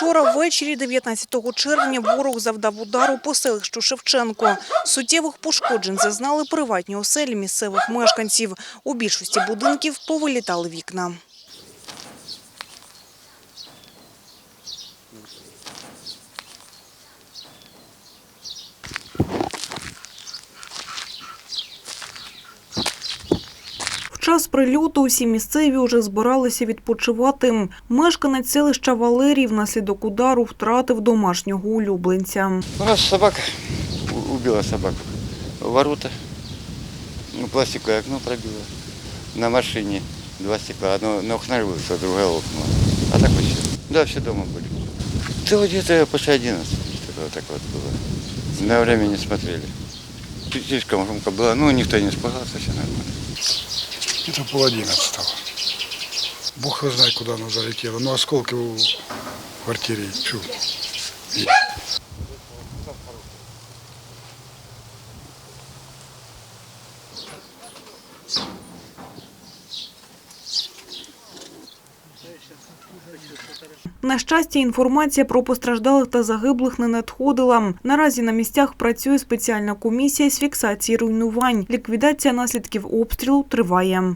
Вчора ввечері 19 червня ворог завдав удару по селищу Шевченко. Суттєвих пошкоджень зазнали приватні оселі місцевих мешканців. У більшості будинків повилітали вікна. час прильоту усі місцеві уже збиралися відпочивати. Мешканець селища Валерій внаслідок удару втратив домашнього улюбленця. У нас собака у- убила собаку. Ворота, ну, пластиковое окно пробило. На машине два стекла. Одно на окна вылетело, другое лопнуло. А так вот все. Да, все дома были. Да вот где-то после 11 что-то вот так вот было. На время не смотрели. Слишком громко было. Ну, никто не испугался, все нормально. Где-то пол одиннадцатого. Бог его знает, куда оно залетело. Но осколки в квартире чу. На щастя, інформація про постраждалих та загиблих не надходила. Наразі на місцях працює спеціальна комісія з фіксації руйнувань. Ліквідація наслідків обстрілу триває.